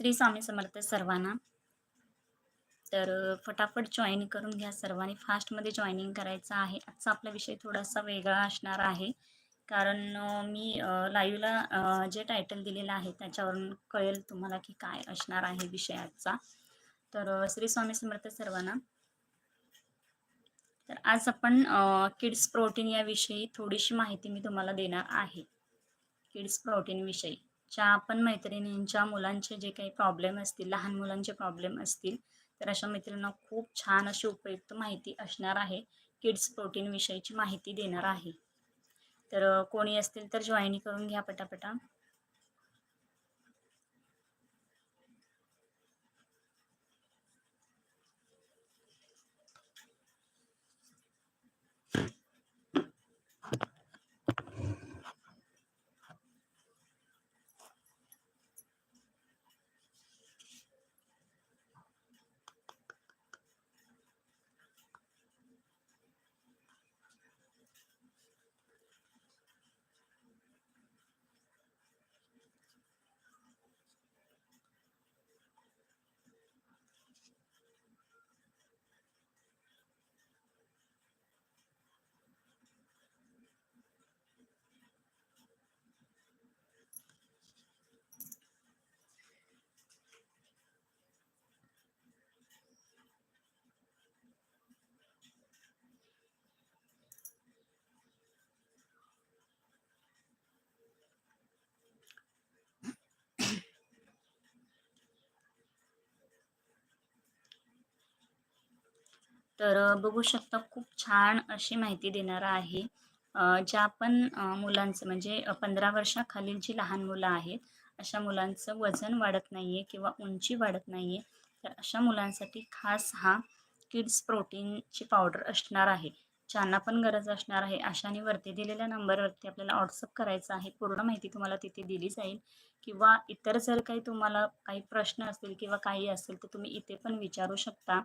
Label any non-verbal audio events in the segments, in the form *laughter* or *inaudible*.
श्री स्वामी समर्थ सर्वांना. तर फटाफट जॉईन करून घ्या सर्वांनी. फास्टमध्ये जॉईनिंग करायचं आहे. आजचा आपला विषय थोडासा वेगळा असणार आहे. कारण मी लाईव्हला जे टायटल दिलेलं आहे त्याच्यावरून कळेल तुम्हाला की काय असणार आहे विषय आजचा. तर श्री स्वामी समर्थ सर्वांना. तर आज आपण किड्स प्रोटीन याविषयी थोडीशी माहिती मी तुम्हाला देणार आहे. किड्स प्रोटीन विषयी. ज्या आपण मैत्रिणींच्या मुलांचे जे काही प्रॉब्लेम असतील लहान मुलांचे प्रॉब्लेम असतील तर अशा मैत्रिणींना खूप छान अशी उपयुक्त माहिती असणार आहे. किड्स प्रोटीन विषयीची माहिती देणार आहे. तर कोणी असतील तर जॉईन करून घ्या पटापटा. तर बघू शकता खूप छान अशी माहिती देणार आहे. ज्या पण मुलांचं म्हणजे पंधरा वर्षाखालील जी लहान मुलं आहेत अशा मुलांचं वजन वाढत नाही आहे किंवा उंची वाढत नाही आहे तर अशा मुलांसाठी खास हा किड्स प्रोटीनची पावडर असणार आहे. ज्यांना पण गरज असणार आहे अशाने वरती दिलेल्या नंबरवरती आपल्याला व्हॉट्सअप करायचं आहे. पूर्ण माहिती तुम्हाला तिथे दिली जाईल. किंवा इतर जर काही तुम्हाला काही प्रश्न असतील किंवा काही असेल तर तुम्ही इथे पण विचारू शकता.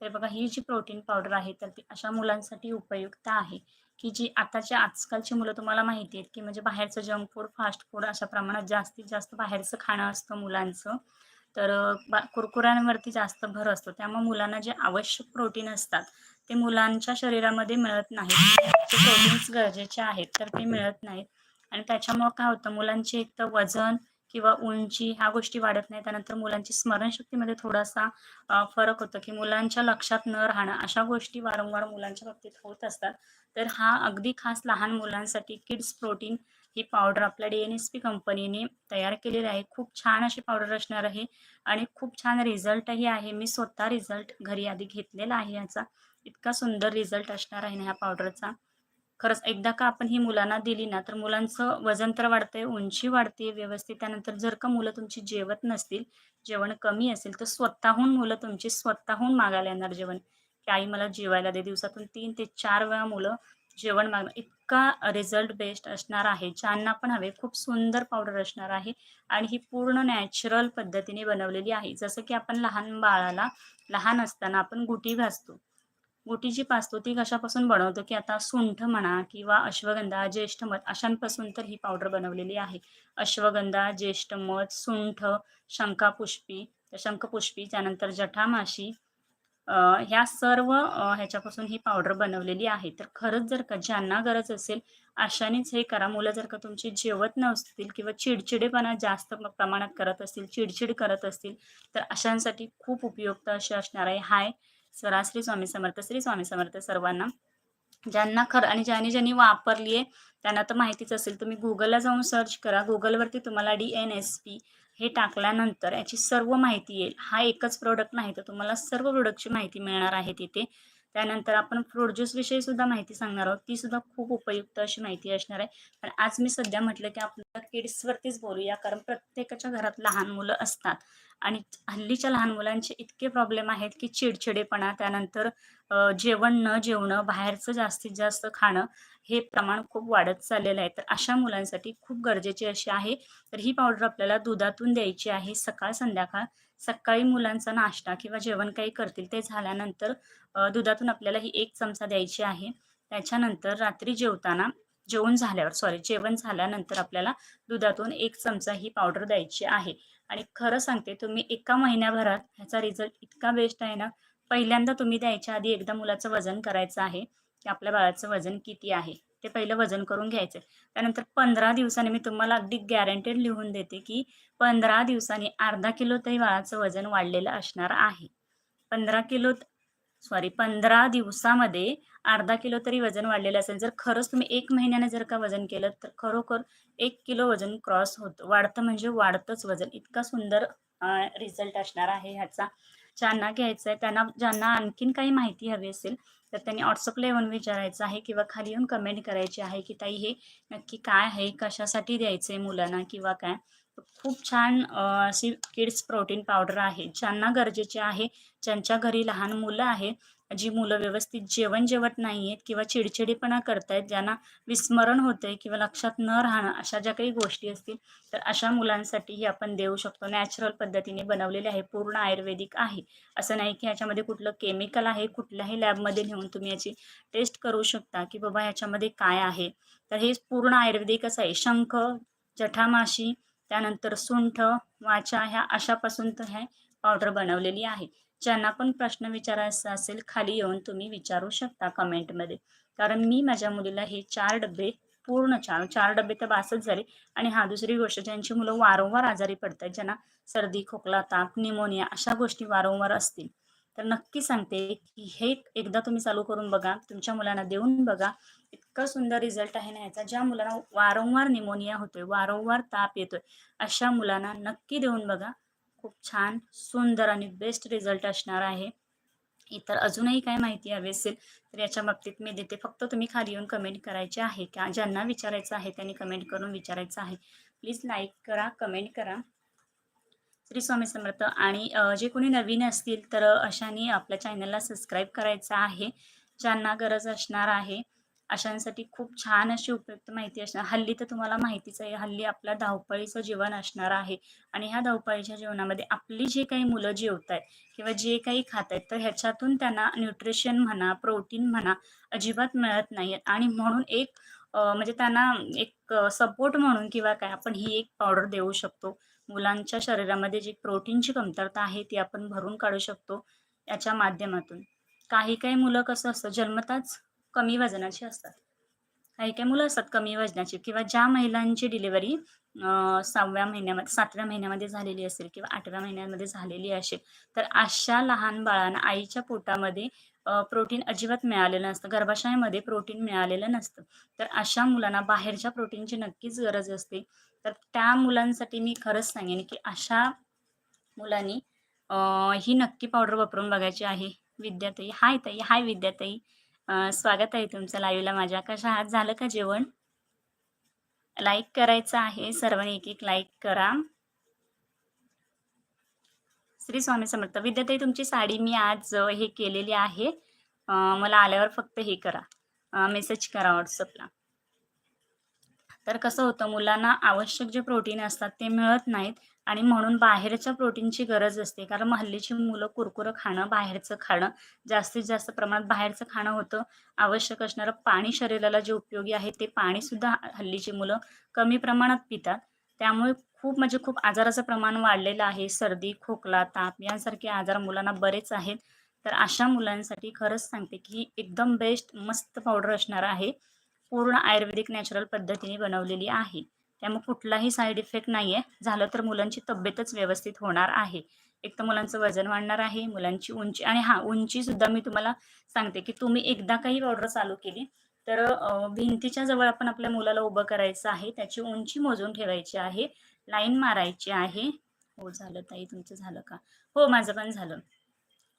तर बघा ही जी प्रोटीन पावडर आहे तर ती अशा मुलांसाठी उपयुक्त आहे. की जी आताची आजकालची मुलं तुम्हाला माहिती आहेत की म्हणजे बाहेरचं जंक फूड फास्ट फूड अशा प्रमाणात जास्तीत जास्त बाहेरचं खाणं असतं मुलांचं. तर बा कुरकुऱ्यांवरती जास्त भर असतो. त्यामुळे मुलांना जे आवश्यक प्रोटीन असतात ते मुलांच्या शरीरामध्ये मिळत नाहीत. जे प्रोटीन्स गरजेचे आहेत तर ते मिळत नाहीत. आणि त्याच्यामुळं काय होतं मुलांचे एक तर वजन किंवा उंची ह्या गोष्टी वाढत नाही त्यानंतर मुलांची स्मरणशक्तीमध्ये थोडासा फरक होतो की मुलांच्या लक्षात न राहणं अशा गोष्टी वारंवार मुलांच्या बाबतीत होत असतात. तर हा अगदी खास लहान मुलांसाठी किड्स प्रोटीन ही पावडर आपल्या डी एन एस पी कंपनीने तयार केलेली आहे. खूप छान अशी पावडर असणार आहे आणि खूप छान रिझल्टही आहे. मी स्वतः रिझल्ट घरी आधी घेतलेला आहे याचा. इतका सुंदर रिझल्ट असणार आहे ना ह्या पावडरचा. खरंच एकदा का आपण ही मुलांना दिली ना तर मुलांचं वजन तर वाढतंय उंची वाढते व्यवस्थित. त्यानंतर जर का मुलं तुमची जेवत नसतील जेवण कमी असेल तर स्वतःहून मुलं तुमची स्वतःहून मागायला येणार जेवण. की आई मला जेवायला दे दिवसातून तीन ते चार वेळा मुलं जेवण मागणं इतका रिझल्ट बेस्ट असणार आहे. ज्यांना पण हवे खूप सुंदर पावडर असणार आहे. आणि ही पूर्ण नॅचरल पद्धतीने बनवलेली आहे. जसं की आपण लहान बाळाला लहान असताना आपण गुटी घासतो. गोटी जी पाचतो ती कशापासून बनवतो की आता सुंठ म्हणा किंवा अश्वगंधा ज्येष्ठमध अशांपासून तर ही पावडर बनवलेली आहे. अश्वगंधा ज्येष्ठमध सुंठ शंखापुष्पी शंखपुष्पी त्यानंतर जठामाशी ह्या सर्व ह्याच्यापासून ही पावडर बनवलेली आहे. तर खरंच जर का ज्यांना गरज असेल अशानेच हे करा. मुलं जर का तुमची जेवत नसतील किंवा चिडचिडेपणा जास्त प्रमाणात करत असतील चिडचिड करत असतील तर अशांसाठी खूप उपयुक्त असे असणार आहे. हाय सराश्री स्वामी समर्थ श्री स्वामी समर्थ सर्वांना. ज्यांना खरं आणि ज्यांनी ज्यांनी वापरली आहे त्यांना तर माहितीच असेल. तुम्ही गुगलला जाऊन सर्च करा. गुगलवरती तुम्हाला डी एन एस पी हे टाकल्यानंतर याची सर्व माहिती येईल. हा एकच प्रोडक्ट नाही तर तुम्हाला सर्व प्रोडक्टची माहिती मिळणार आहे तिथे. त्यानंतर आपण फ्रूट ज्यूसविषयी सुद्धा माहिती सांगणार आहोत. ती सुद्धा खूप उपयुक्त अशी माहिती असणार आहे. पण आज मी सध्या म्हटलं की आपण किड्सवरतीच बोलूया. कारण प्रत्येकाच्या घरात लहान मुलं असतात. आणि हल्लीच्या लहान मुलांचे इतके प्रॉब्लेम आहेत की चिडचिडेपणा त्यानंतर जेवण न जेवणं बाहेरचं जास्तीत जास्त खाणं हे प्रमाण खूप वाढत चाललेलं आहे. तर अशा मुलांसाठी खूप गरजेची अशी आहे. तर ही पावडर आपल्याला दुधातून द्यायची आहे सकाळ संध्याकाळ. सकाळी मुलांचा नाश्ता किंवा जेवण काही करतील ते झाल्यानंतर दुधातून आपल्याला ही एक चमचा द्यायची आहे. त्याच्यानंतर रात्री जेवताना जेवण झाल्यावर सॉरी जेवण झाल्यानंतर आपल्याला दुधातून एक चमचा ही पावडर द्यायची आहे. आणि खरं सांगते तुम्ही एका महिन्याभरात ह्याचा रिझल्ट इतका बेस्ट आहे ना पहिल्यांदा तुम्ही द्यायच्या आधी एकदा मुलाचं वजन करायचं आहे की आपल्या बाळाचं वजन किती आहे. ते पहिलं वजन करून घ्यायचं. त्यानंतर पंधरा दिवसांनी मी तुम्हाला अगदी गॅरंटेड लिहून देते की पंधरा दिवसांनी अर्धा किलो तरी बाळाचं वजन वाढलेलं असणार आहे. पंधरा किलो सॉरी पंधरा दिवसामध्ये अर्धा किलो तरी वजन वाढलेलं असेल जर खरंच तुम्ही एक महिन्याने जर का वजन केलं तर खरोखर एक किलो वजन क्रॉस होतं. वाढतं म्हणजे वाढतंच वजन. इतका सुंदर रिझल्ट असणार आहे ह्याचा. ज्यांना घ्यायचा आहे त्यांना ज्यांना आणखीन काही माहिती हवी असेल तर त्यांनी व्हॉट्सअपला येऊन विचारायचं आहे किंवा खाली येऊन कमेंट करायची आहे की ताई हे नक्की काय आहे? कशासाठी द्यायचं आहे मुलांना किंवा काय? खूप छान अशी किड्स प्रोटीन पावडर आहे. ज्यांना गरजेचे आहे ज्यांच्या घरी लहान मुलं आहेत जी मुलं व्यवस्थित जेवण जेवत नाही आहेत किंवा चिडचिडीपणा करतायत ज्यांना विस्मरण होतंय किंवा लक्षात न राहणं अशा ज्या काही गोष्टी असतील तर अशा मुलांसाठीही आपण देऊ शकतो. नॅचरल पद्धतीने बनवलेले आहे पूर्ण आयुर्वेदिक आहे. असं नाही की ह्याच्यामध्ये कुठलं केमिकल आहे कुठल्याही लॅबमध्ये नेऊन तुम्ही याची टेस्ट करू शकता की बाबा ह्याच्यामध्ये काय आहे. तर हे पूर्ण आयुर्वेदिकच आहे. शंख जठामाशी त्यानंतर सुंठ वाचा ह्या अशापासून तर ह्या पावडर बनवलेली आहे. ज्यांना पण प्रश्न विचारायचा असेल खाली येऊन तुम्ही विचारू शकता कमेंटमध्ये. कारण मी माझ्या मुलीला हे चार डबे पूर्ण चार चार डबे तर बासच झाले. आणि हा दुसरी गोष्ट ज्यांची मुलं वारंवार आजारी पडतात ज्यांना सर्दी खोकला ताप निमोनिया अशा गोष्टी वारंवार असतील. तर नक्की सांगते की हे एकदा तुम्ही चालू करून बघा तुमच्या मुलांना देऊन बघा. इतका सुंदर रिझल्ट आहे ना याचा ज्या मुलांना वारंवार निमोनिया होतोय वारंवार ताप येतोय अशा मुलांना नक्की देऊन बघा. खूप छान सुंदर आणि बेस्ट रिझल्ट असणार आहे. इतर अजूनही काय माहिती हवी असेल तर याच्या बाबतीत मी देते. फक्त तुम्ही खाली येऊन कमेंट करायचे आहे का? ज्यांना विचारायचं आहे त्यांनी कमेंट करून विचारायचं आहे. प्लीज लाईक करा कमेंट करा. श्री स्वामी समर्थ. आणि जे कोणी नवीन असतील तर अशाने आपल्या चॅनलला सबस्क्राईब करायचं आहे. ज्यांना गरज असणार आहे अशांसाठी खूप छान अशी उपयुक्त माहिती असणार. हल्ली तर तुम्हाला माहितीच आहे हल्ली आपला धावपळीचं जीवन असणार आहे आणि ह्या धावपळीच्या जीवनामध्ये आपली जे काही मुलं जेवत आहेत किंवा जे काही खात आहेत तर ह्याच्यातून त्यांना न्यूट्रिशन म्हणा प्रोटीन म्हणा अजिबात मिळत नाही आणि म्हणून एक म्हणजे त्यांना एक सपोर्ट म्हणून किंवा काय आपण ही एक पावडर देऊ शकतो. मुलांच्या शरीरामध्ये जी प्रोटीनची कमतरता आहे ती आपण भरून काढू शकतो याच्या माध्यमातून. काही काही मुलं कसं असतं जन्मताच कमी वजनाची असतात. काही काही मुलं असतात कमी वजनाची किंवा ज्या महिलांची डिलिव्हरी सहाव्या महिन्यामध्ये सातव्या महिन्यामध्ये झालेली असेल किंवा आठव्या महिन्यामध्ये झालेली असेल तर अशा लहान बाळांना आईच्या पोटामध्ये प्रोटीन अजिबात मिळालेलं नसतं. गर्भाशयामध्ये प्रोटीन मिळालेलं नसतं. तर अशा मुलांना बाहेरच्या प्रोटीनची नक्कीच गरज असते. तर त्या मुलांसाठी मी खरंच सांगेन की अशा मुलांनी ही नक्की पावडर वापरून बघायची आहे. विद्याताई हाय ताई हाय विद्याताई. स्वागत आहे तुमचं लाईव्हला माझ्या. कशा आज झालं का जेवण? लाईक करायचं आहे. सर्वांनी एक एक लाईक करा. श्री स्वामी समर्थ. विद्याताई तुमची साडी मी आज हे केलेली आहे. मला आल्यावर फक्त हे करा. मेसेज करा व्हॉट्सअपला तर कसं होतं मुलांना आवश्यक जे प्रोटीन असतात ते मिळत नाहीत आणि म्हणून बाहेरच्या प्रोटीनची गरज असते. कारण हल्लीची मुलं कुरकुरं खाणं बाहेरचं खाणं जास्तीत जास्त प्रमाणात बाहेरचं खाणं होतं. आवश्यक असणारं पाणी शरीराला जे उपयोगी आहे ते पाणीसुद्धा हल्लीची मुलं कमी प्रमाणात पितात. त्यामुळे खूप म्हणजे खूप आजाराचं प्रमाण वाढलेलं आहे. सर्दी खोकला ताप यांसारखे आजार मुलांना बरेच आहेत. तर अशा मुलांसाठी खरंच सांगते की एकदम बेस्ट मस्त पावडर असणार आहे. पूर्ण आयुर्वेदिक नॅचरल पद्धतीने बनवलेली आहे. त्यामुळे कुठलाही साईड इफेक्ट नाही आहे झालं तर मुलांची तब्येतच व्यवस्थित होणार आहे. एक तर मुलांचं वजन वाढणार आहे मुलांची उंची आणि हां उंचीसुद्धा मी तुम्हाला सांगते की तुम्ही एकदा काही ऑर्डर चालू केली तर भिंतीच्या जवळ आपण आपल्या मुलाला उभं करायचं आहे. त्याची उंची मोजून ठेवायची आहे. लाईन मारायची आहे. हो झालं ताई तुमचं झालं का? हो माझं पण झालं.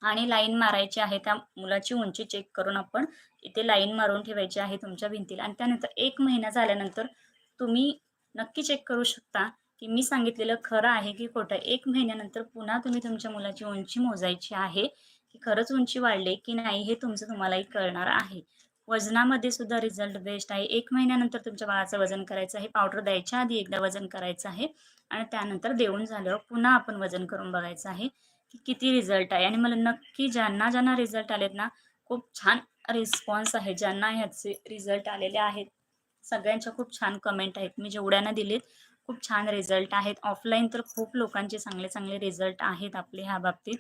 आणि लाईन मारायची आहे त्या मुलाची उंची चेक करून आपण इथे लाईन मारून ठेवायची आहे तुमच्या भिंतीला. आणि त्यानंतर एक महिना झाल्यानंतर तुम्ही नक्की चेक करू शकता की मी सांगितलेलं खरं आहे की खोटं एक महिन्यानंतर पुन्हा तुम्ही तुमच्या मुलाची उंची मोजायची आहे की खरंच उंची वाढले की नाही हे तुमचं तुम्हालाही कळणार आहे. वजनामध्ये सुद्धा रिझल्ट बेस्ट आहे. एक महिन्यानंतर तुमच्या बाळाचं वजन करायचं आहे. पावडर द्यायच्या आधी एकदा वजन करायचं आहे. आणि त्यानंतर देऊन झाल्यावर पुन्हा आपण वजन करून बघायचं आहे. की किती रिझल्ट आहे. आणि मला नक्की ज्यांना ज्यांना रिझल्ट आलेत ना खूप छान रिस्पॉन्स आहे ज्यांना ह्याचे रिझल्ट आलेले आहेत. सगळ्यांच्या खूप छान कमेंट आहेत. मी जेवढ्यांना दिलेत खूप छान रिझल्ट आहेत. ऑफलाईन तर खूप लोकांचे चांगले चांगले रिझल्ट आहेत आपले ह्या बाबतीत.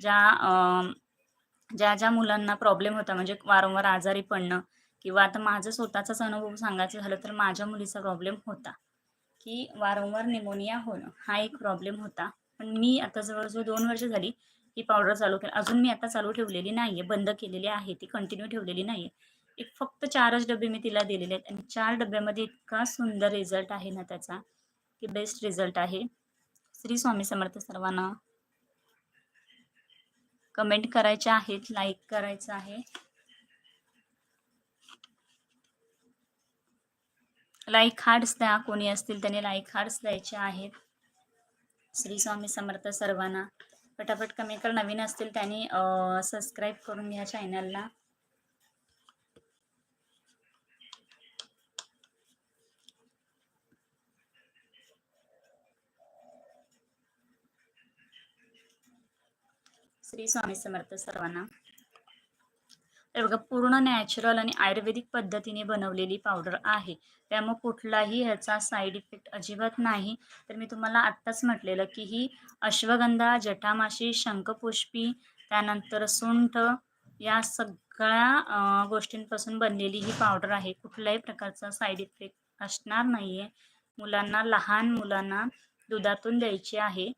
ज्या ज्या ज्या मुलांना प्रॉब्लेम होता म्हणजे वारंवार आजारी पडणं किंवा आता माझं स्वतःचाच अनुभव सांगायचं झालं तर माझ्या मुलीचा प्रॉब्लेम होता. की वारंवार निमोनिया होणं हा एक प्रॉब्लेम होता. पण मी आता जवळजवळ दोन वर्ष झाली ही पावडर चालू केली. अजून मी आता चालू ठेवलेली नाही आहे बंद केलेली आहे ती कंटिन्यू ठेवलेली नाही आहे एक फक्त चारच डबे मी तिला दिलेले आहेत आणि चार डब्यामध्ये इतका सुंदर रिझल्ट आहे ना त्याचा की बेस्ट रिझल्ट आहे. श्री स्वामी समर्थ सर्वांना कमेंट करायचे आहेत लाईक करायचं आहे. लाईक हार्ट्स द्या कोणी असतील त्याने लाईक हार्ट्स द्यायचे आहेत. श्री स्वामी समर्थ सर्वांना. पटापट कमी कर नवीन असतील त्यांनी सबस्क्राईब करून घ्या चॅनलला श्री स्वामी समर्थ सर्वांना. बघा पूर्ण नॅचरल आणि आयुर्वेदिक पद्धतीने बनवलेली पावडर आहे. त्यामुळे कुठलाही ह्याचा साईड इफेक्ट अजिबात नाही. तर मी तुम्हाला आत्ताच म्हटलेलं की ही अश्वगंधा जटामाशी शंखपुष्पी त्यानंतर सुंठ या सगळ्या गोष्टींपासून बनलेली ही पावडर आहे. कुठल्याही प्रकारचा साईड इफेक्ट असणार नाही आहे मुलांना लहान मुलांना दुधातून द्यायची आहे.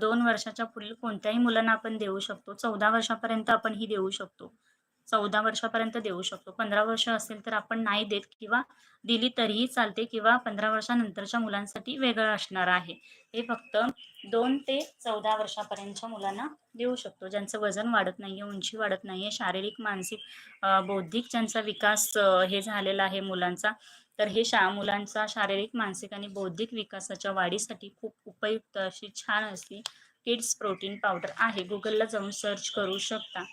दोन वर्षाच्या पुढील कोणत्याही मुलांना आपण देऊ शकतो. चौदा वर्षापर्यंत आपण ही देऊ शकतो. चौदा वर्षापर्यंत देऊ शकतो. पंधरा वर्ष असेल तर आपण नाही देत किंवा दिली तरीही चालते किंवा पंधरा वर्षानंतरच्या मुलांसाठी वेगळं असणार आहे. हे फक्त दोन ते चौदा वर्षापर्यंतच्या मुलांना देऊ शकतो. ज्यांचं वजन वाढत नाही आहे उंची वाढत नाही आहे शारीरिक मानसिक बौद्धिक ज्यांचा विकास हे झालेला आहे मुलांचा तर हे शा मुलांचा शारीरिक मानसिक आणि बौद्धिक विकासाच्या वाढीसाठी खूप उपयुक्त अशी छान अशी किड्स प्रोटीन पावडर आहे. गुगलला जाऊन सर्च करू शकता.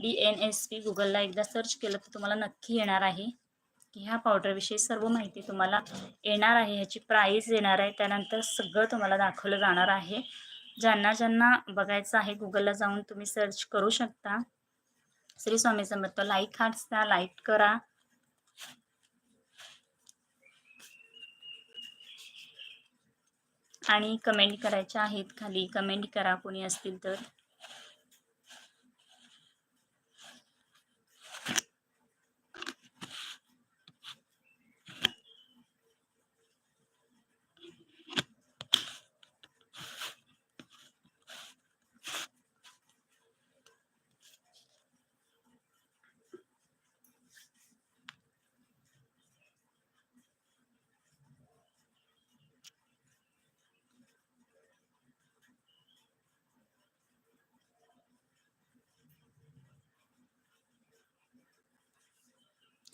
डी एन एस पी गुगलला एकदा सर्च केलं तर तुम्हाला नक्की येणार आहे. की ह्या पावडरविषयी सर्व माहिती तुम्हाला येणार आहे ह्याची प्राईस येणार आहे त्यानंतर सगळं तुम्हाला दाखवलं जाणार आहे. ज्यांना ज्यांना बघायचं आहे गुगलला जाऊन तुम्ही सर्च करू शकता. श्री स्वामी समर्थ लाईक हार्ट्स द्या लाईक करा. आणि कमेंट करायच्या आहेत खाली. कमेंट करा कोणी असतील तर.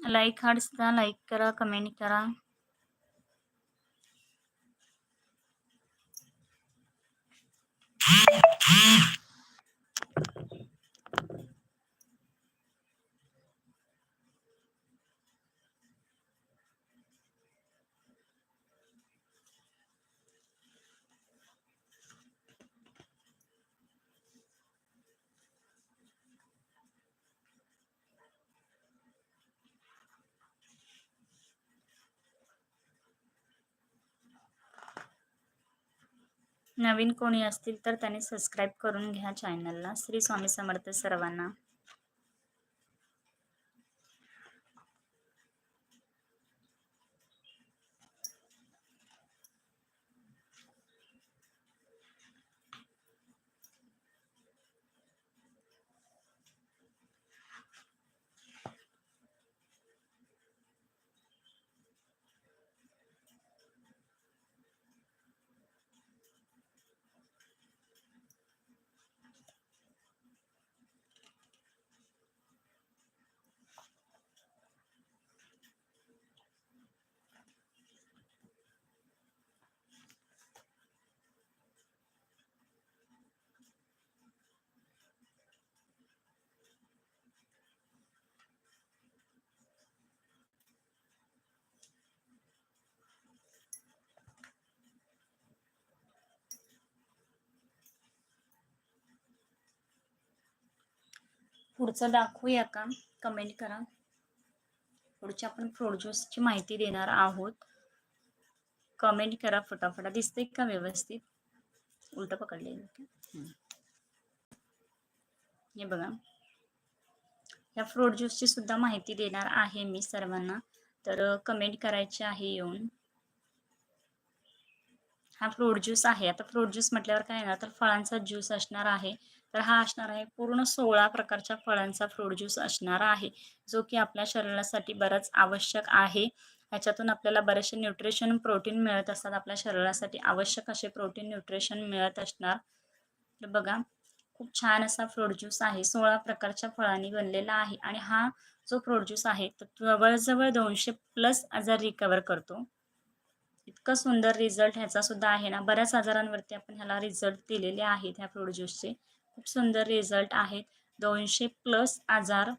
लाईक हार्ट्स द्या लाईक करा कमेंट करा नवीन कोणी असतील तर त्याने सबस्क्राईब करून घ्या चॅनलला श्री स्वामी समर्थ सर्वांना. पुढचं दाखवूया का? कमेंट करा. पुढच्या आपण फ्रूट ज्यूसची माहिती देणार आहोत. कमेंट करा फटाफटा. दिसतंय का व्यवस्थित? उलट पकडले. हे बघा. या फ्रूट ज्यूसची सुद्धा माहिती देणार आहे मी सर्वांना. तर कमेंट करायची आहे येऊन. हा फ्रूट ज्यूस आहे. आता फ्रूट ज्यूस म्हटल्यावर काय ना तर फळांचा ज्यूस असणार आहे. तर हा असणार आहे. पूर्ण सोळा प्रकारच्या फळांचा फ्रूट ज्यूस असणार आहे. जो की आपल्या शरीरासाठी बराच आवश्यक आहे. ह्याच्यातून आपल्याला बरेचसे न्यूट्रिशन प्रोटीन मिळत असतात. आपल्या शरीरासाठी आवश्यक असे प्रोटीन न्यूट्रिशन मिळत असणार. तर बघा खूप छान असा फ्रूट ज्यूस आहे. सोळा प्रकारच्या फळांनी बनलेला आहे. आणि हा जो फ्रूट ज्यूस आहे तो जवळजवळ दोनशे प्लस आजार रिकवर करतो. इतकं सुंदर रिझल्ट ह्याचा सुद्धा आहे ना. बऱ्याच आजारांवरती आपण ह्याला रिझल्ट दिलेले आहेत ह्या फ्रूट ज्यूसचे खूप सुंदर रिझल्ट आहेत. दोनशे प्लस आजार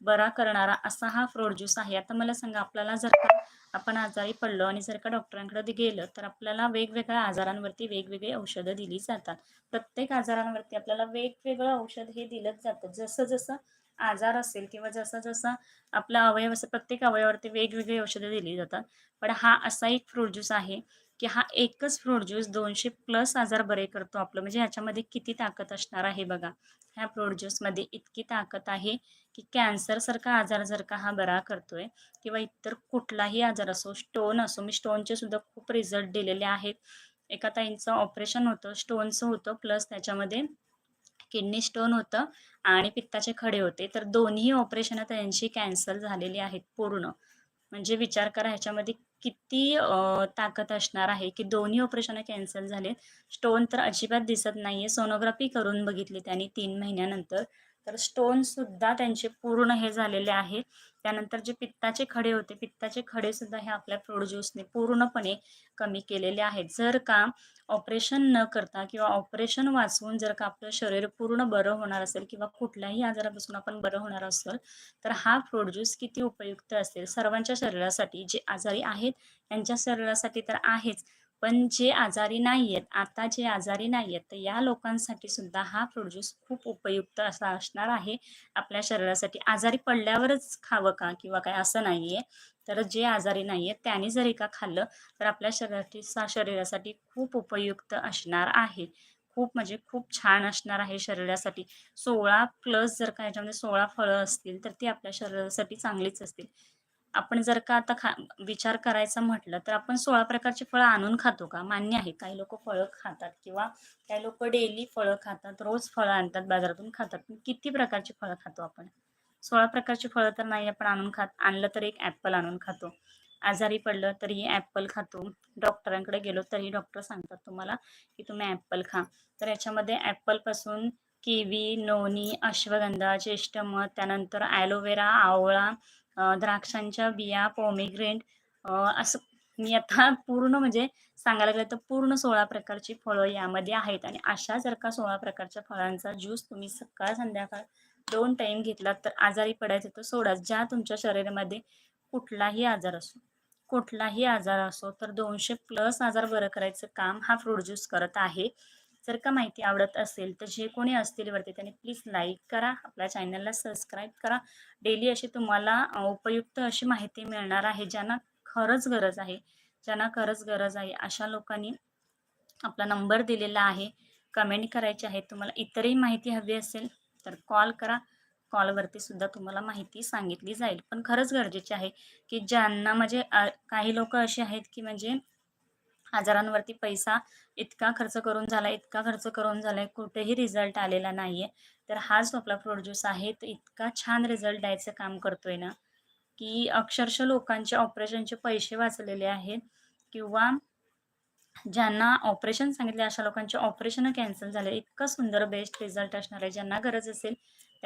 बरा करणारा असा हा फ्रूट ज्यूस आहे. आता मला सांगा आपल्याला जर का आपण आजारी पडलो आणि जर का डॉक्टरांकडे गेलं तर आपल्याला वेगवेगळ्या आजारांवरती वेगवेगळी औषधं दिली जातात. प्रत्येक आजारांवरती आपल्याला वेगवेगळं औषध हे दिलंच जातं. जसं जसं आजार असेल किंवा जसं जसं आपला अवयव असेल प्रत्येक अवयवावरती वेगवेगळी औषधं दिली जातात. पण हा असा एक फ्रूट ज्यूस आहे. की हा एकच फ्रूट ज्यूस दोनशे प्लस आजार बरे करतो आपलं. म्हणजे ह्याच्यामध्ये किती ताकद असणार आहे बघा. ह्या फ्रूट ज्यूसमध्ये इतकी ताकद आहे की कॅन्सरसारखा आजार जर का हा बरा करतोय किंवा इतर कुठलाही आजार असो स्टोन असो मी स्टोनचे सुद्धा खूप रिझल्ट दिलेले आहेत. एका ताईंचं ऑपरेशन होतं स्टोनचं होतं प्लस त्याच्यामध्ये किडनी स्टोन होतं आणि पित्ताचे खडे होते. तर दोन्ही ऑपरेशन त्यांची कॅन्सल झालेली आहेत पूर्ण. म्हणजे विचार करा ह्याच्यामध्ये किती ताकद असणार आहे की दोन्ही ऑपरेशन कॅन्सल झालेत स्टोन तर अजिबात दिसत नाहीये. सोनोग्राफी करून बघितली त्यांनी तीन महिन्यानंतर. तर स्टोन सुद्धा त्यांचे पूर्ण हे झालेले आहेत त्यानंतर जे पित्ताचे खडे होते पित्ताचे खडे सुद्धा हे आपल्या फ्रूट ज्यूसने पूर्णपणे कमी केलेले आहेत. जर का ऑपरेशन न करता किंवा ऑपरेशन वाचवून जर का आपलं शरीर पूर्ण बरं होणार असेल किंवा कुठल्याही आजारापासून आपण बरं होणार असेल तर हा फ्रूट ज्यूस किती उपयुक्त असेल? सर्वांच्या शरीरासाठी जे आजारी आहेत त्यांच्या शरीरासाठी तर आहेच. पण जे आजारी नाही आहेत आता जे आजारी नाही आहेत तर या लोकांसाठी सुद्धा हा फ्रूट ज्यूस खूप उपयुक्त असा असणार आहे. आपल्या शरीरासाठी आजारी पडल्यावरच खावं का किंवा काय असं नाही आहे तर जे आजारी नाही आहेत त्याने जर एका खाल्लं तर आपल्या शरीरासाठी शरीरासाठी खूप उपयुक्त असणार आहे. खूप म्हणजे खूप छान असणार आहे शरीरासाठी. सोळा प्लस जर का याच्यामध्ये सोळा फळं असतील तर ती आपल्या शरीरासाठी चांगलीच असतील. आपण जर का आता खा विचार करायचा म्हटलं तर आपण सोळा प्रकारची फळं आणून खातो का? मान्य आहे. काही लोक फळं खातात किंवा काही लोक डेली फळं खातात रोज फळं आणतात बाजारातून खातात. पण किती प्रकारची फळं खातो आपण? सोळा प्रकारची फळं तर नाही आपण आणून खात आणलं तर एक ॲपल आणून खातो. आजारी पडलं तरी ॲपल खातो. डॉक्टरांकडे गेलो तरी डॉक्टर सांगतात तुम्हाला की तुम्ही ॲपल खा. तर याच्यामध्ये ॲपलपासून किवी नोनी अश्वगंधा ज्येष्ठमध त्यानंतर ॲलोवेरा आवळा द्राक्षांच्या बिया पॉमिग्रेंट असं मी आता पूर्ण म्हणजे सांगायला गेलं तर पूर्ण सोळा प्रकारची फळं यामध्ये आहेत. आणि अशा जर का सोळा प्रकारच्या फळांचा ज्यूस तुम्ही सकाळ संध्याकाळ दोन टाईम घेतला तर आजारी पडायचं तर सोडा. ज्या तुमच्या शरीरामध्ये कुठलाही आजार असो कुठलाही आजार असो तर दोनशे प्लस आजार बरं करायचं काम हा फ्रूट ज्यूस करत आहे. जर का माहिती आवडत असेल तर जे कोणी असतील वरती त्यांनी प्लीज लाईक करा आपल्या चॅनलला सबस्क्राईब करा. डेली अशी तुम्हाला उपयुक्त अशी माहिती मिळणार आहे ज्यांना खरंच गरज आहे. ज्यांना खरंच गरज आहे अशा लोकांनी आपला नंबर दिलेला आहे. कमेंट करायचे आहे तुम्हाला इतरही माहिती हवी असेल तर कॉल करा. कॉलवरती सुद्धा तुम्हाला माहिती सांगितली जाईल. पण खरंच गरजेची आहे की ज्यांना म्हणजे काही लोक असे आहेत की म्हणजे हजारांवरती पैसा इतका खर्च करून झाला इतका खर्च करून झाला आहे कुठेही रिझल्ट आलेला नाही आहे तर हाच आपला फ्रूट ज्यूस आहे. तो इतका छान रिझल्ट द्यायचं काम करतोय ना की अक्षरशः लोकांचे ऑपरेशनचे पैसे वाचलेले आहेत. किंवा ज्यांना ऑपरेशन सांगितले अशा लोकांचे ऑपरेशन कॅन्सल झाले. इतकं सुंदर बेस्ट रिझल्ट असणार आहे. ज्यांना गरज असेल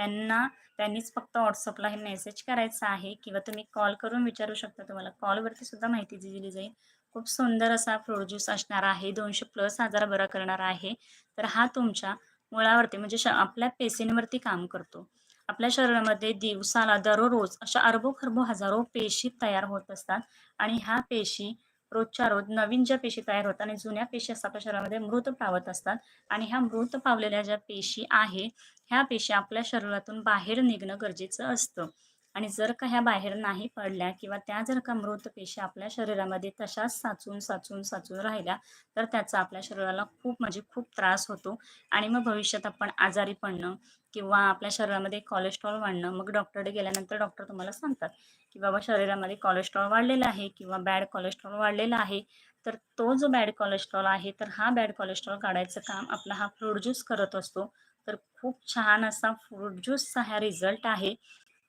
त्यांना त्यांनीच फक्त व्हॉट्सअपला हे मेसेज करायचा आहे किंवा तुम्ही कॉल करून विचारू शकता तुम्हाला. कॉलवरती सुद्धा माहिती दिली जाईल. खूप सुंदर असा फ्रूट ज्यूस असणार आहे. दोनशे प्लस आजार बरा करणार आहे. तर हा तुमच्या मुळावरती म्हणजे श आपल्या पेशींवरती काम करतो. आपल्या शरीरामध्ये दिवसाला दररोज अशा अरबो खरबो हजारो पेशी तयार होत असतात. आणि ह्या पेशी रोजच्या रोज नवीन ज्या पेशी तयार होतात आणि जुन्या पेशी असतात आपल्या शरीरामध्ये मृत पावत असतात. आणि ह्या मृत पावलेल्या ज्या पेशी आहे ह्या पेशी आपल्या शरीरातून बाहेर निघणं गरजेचं असतं. आणि जर का ह्या बाहेर नाही पडल्या किंवा त्या जर का मृत पेशी आपल्या शरीरामध्ये तशाच साचून साचून साचून राहिल्या तर त्याचा आपल्या शरीराला खूप म्हणजे खूप त्रास होतो. आणि मग भविष्यात आपण आजारी पडणं किंवा आपल्या शरीरामध्ये कोलेस्ट्रॉल वाढणं मग डॉक्टरकडे गेल्यानंतर डॉक्टर तुम्हाला सांगतात की बाबा शरीरामध्ये कोलेस्ट्रॉल वाढलेला आहे किंवा बॅड कोलेस्ट्रॉल वाढलेला आहे तर तो जो बॅड कोलेस्ट्रॉल आहे तर हा बॅड कोलेस्ट्रॉल काढायचं काम आपला हा फ्रूट ज्यूस करत असतो. तर खूप छान असा फ्रूट ज्यूसचा हा रिझल्ट आहे.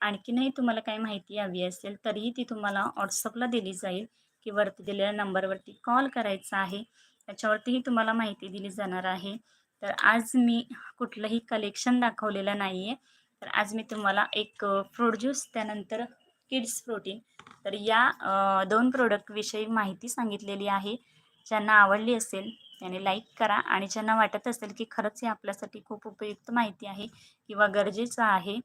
आणखीनही तुम्हाला काही माहिती हवी असेल तरीही ती तुम्हाला व्हॉट्सअपला दिली जाईल की वरती दिलेल्या नंबरवरती कॉल करायचा आहे. त्याच्यावरतीही तुम्हाला माहिती दिली जाणार आहे. तर आज मी कुठलंही कलेक्शन दाखवलेलं नाही आहे तर आज मी तुम्हाला एक फ्रूट ज्यूस त्यानंतर किड्स प्रोटीन तर या दोन प्रोडक्टविषयी माहिती सांगितलेली आहे. ज्यांना आवडली असेल त्याने लाईक करा. आणि ज्यांना वाटत असेल की खरंच हे आपल्यासाठी खूप उपयुक्त माहिती आहे किंवा गरजेचं आहे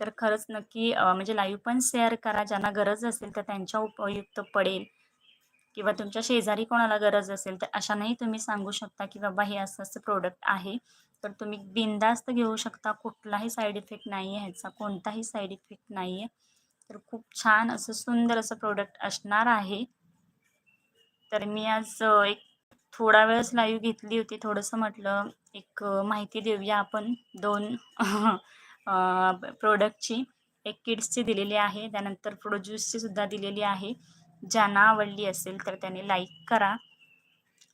तर खरंच नक्की म्हणजे लाईव्ह पण शेअर करा. ज्यांना गरज असेल तर त्यांच्या उपयुक्त पडेल. किंवा तुमच्या शेजारी कोणाला गरज असेल तर अशानेही तुम्ही सांगू शकता की बाबा हे असं असं प्रोडक्ट आहे. तर तुम्ही बिंदास्त घेऊ शकता कुठलाही साईड इफेक्ट नाही आहे ह्याचा कोणताही साईड इफेक्ट नाही आहे तर खूप छान असं सुंदर असं प्रोडक्ट असणार आहे. तर मी आज एक थोडा वेळच लाईव्ह घेतली होती. थोडंसं म्हटलं एक माहिती देऊया आपण दोन *laughs* प्रोडक्टची एक किड्सची दिलेली आहे. त्यानंतर प्रोड्यूसची सुद्धा दिलेली आहे. ज्यांना आवडली असेल तर त्यांनी लाईक करा.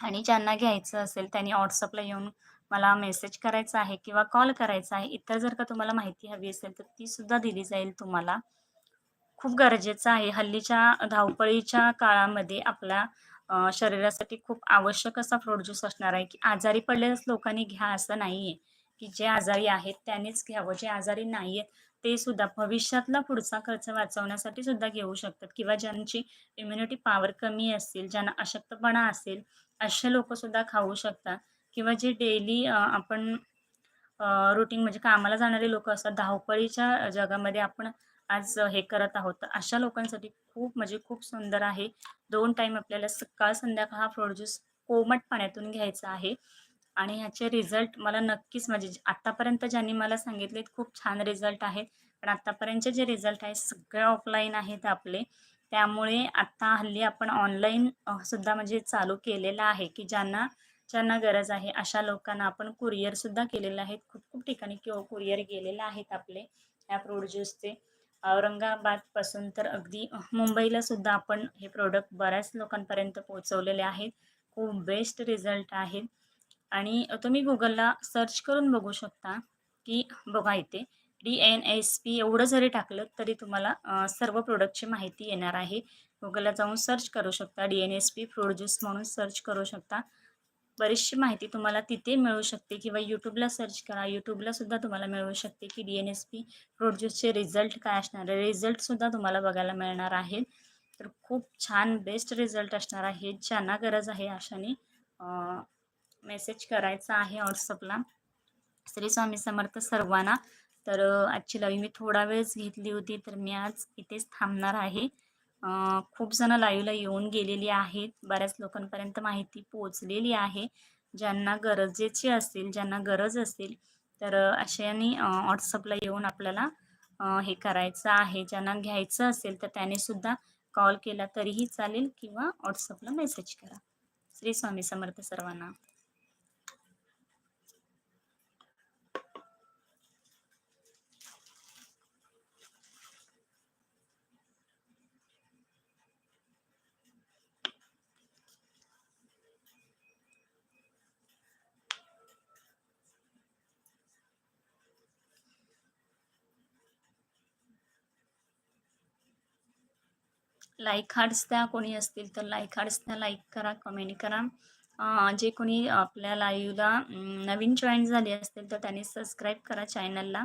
आणि ज्यांना घ्यायचं असेल त्यांनी व्हॉट्सअपला येऊन मला मेसेज करायचा आहे किंवा कॉल करायचा आहे. इतर जर का तुम्हाला माहिती हवी असेल तर तीसुद्धा दिली जाईल तुम्हाला. खूप गरजेचं आहे. हल्लीच्या धावपळीच्या काळामध्ये आपल्या शरीरासाठी खूप आवश्यक असा फ्रूट ज्यूस असणार आहे की आजारी पडलेल्याच लोकांनी घ्या असं नाही आहे की जे आजारी आहेत त्यांनीच घ्यावं. जे आजारी नाही आहेत ते सुद्धा भविष्यातला पुढचा खर्च वाचवण्यासाठी सुद्धा घेऊ शकतात. किंवा ज्यांची इम्युनिटी पॉवर कमी असेल ज्यांना अशक्तपणा असेल असे लोकंसुद्धा खाऊ शकतात. किंवा जे डेली आपण रुटीन म्हणजे कामाला जाणारे लोक असतात धावपळीच्या जगामध्ये आपण आज हे करत आहोत. अशा लोकांसाठी खूप म्हणजे खूप सुंदर आहे. दोन टाईम आपल्याला सकाळ संध्याकाळ हा फ्रूट ज्यूस कोमट पाण्यातून घ्यायचा आहे. आणि ह्याचे रिझल्ट मला नक्कीच म्हणजे आत्तापर्यंत ज्यांनी मला सांगितले खूप छान रिझल्ट आहेत. पण आत्तापर्यंतचे जे रिझल्ट आहेत सगळे ऑफलाईन आहेत आपले. त्यामुळे आत्ता हल्ली आपण ऑनलाईन सुद्धा म्हणजे चालू केलेलं आहे की ज्यांना ज्यांना गरज आहे अशा लोकांना आपण कुरिअरसुद्धा केलेलं आहेत. खूप खूप ठिकाणी किंवा कुरिअर गेलेले आहेत आपले ह्या ज्यूसचे औरंगाबादपासून तर अगदी मुंबईला सुद्धा आपण हे प्रोडक्ट बऱ्याच लोकांपर्यंत पोहोचवलेले आहेत. खूप बेस्ट रिझल्ट आहेत. आणि तुम्ही गुगलला सर्च करून बघू शकता की बघा इथे डी एन एस पी एवढं जरी टाकलं तरी तुम्हाला सर्व प्रोडक्टची माहिती येणार आहे. गुगलला जाऊन सर्च करू शकता D N S P fruit juice म्हणून सर्च करू शकता. बरीचशी माहिती तुम्हाला तिथे मिळू शकते किंवा यूट्यूबला सर्च करा. यूट्यूबला सुद्धा तुम्हाला मिळू शकते की D N S P fruit ज्यूसचे result काय असणार आहे. रिझल्टसुद्धा तुम्हाला बघायला मिळणार आहेत. तर खूप छान बेस्ट रिझल्ट असणार आहे ज्यांना गरज आहे अशाने मेसेज करायचा आहे व्हॉट्सअपला. श्री स्वामी समर्थ सर्वांना. तर आजची लाईव्ह मी थोडा वेळच घेतली होती तर मी आज इथेच थांबणार आहे. खूप जणं लाईव्हला येऊन गेलेली आहेत. बऱ्याच लोकांपर्यंत माहिती पोचलेली आहे. ज्यांना गरजेची असेल ज्यांना गरज असेल तर अशाने व्हॉट्सअपला येऊन आपल्याला हे करायचं आहे. ज्यांना घ्यायचं असेल तर त्याने सुद्धा कॉल केला तरीही चालेल किंवा व्हॉट्सअपला मेसेज करा. श्री स्वामी समर्थ सर्वांना. लाईक हार्ट्स द्या. कोणी असतील तर लाईक हार्ट्स द्या. लाईक करा कमेंट करा. जे कोणी आपल्या लाईव्हला नवीन जॉईन झाले असतील तर त्यांनी सबस्क्राईब करा चॅनलला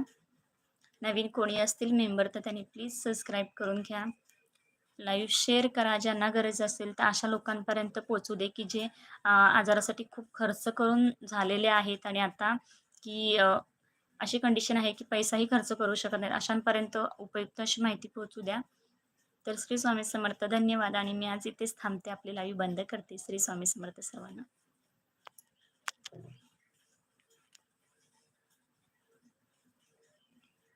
नवीन कोणी असतील मेंबर तर त्यांनी प्लीज सबस्क्राईब करून घ्या. लाईव्ह शेअर करा. ज्यांना गरज असेल तर अशा लोकांपर्यंत पोचू दे की जे आजारासाठी खूप खर्च करून झालेले आहेत आणि आता की अशी कंडिशन आहे की पैसाही खर्च करू शकत नाही अशांपर्यंत उपयुक्त अशी माहिती पोचू द्या. तर श्री स्वामी समर्थ धन्यवाद. आणि मी आज इथेच थांबते. आपली लाईव्ह बंद करते. श्री स्वामी समर्थ सर्वांना.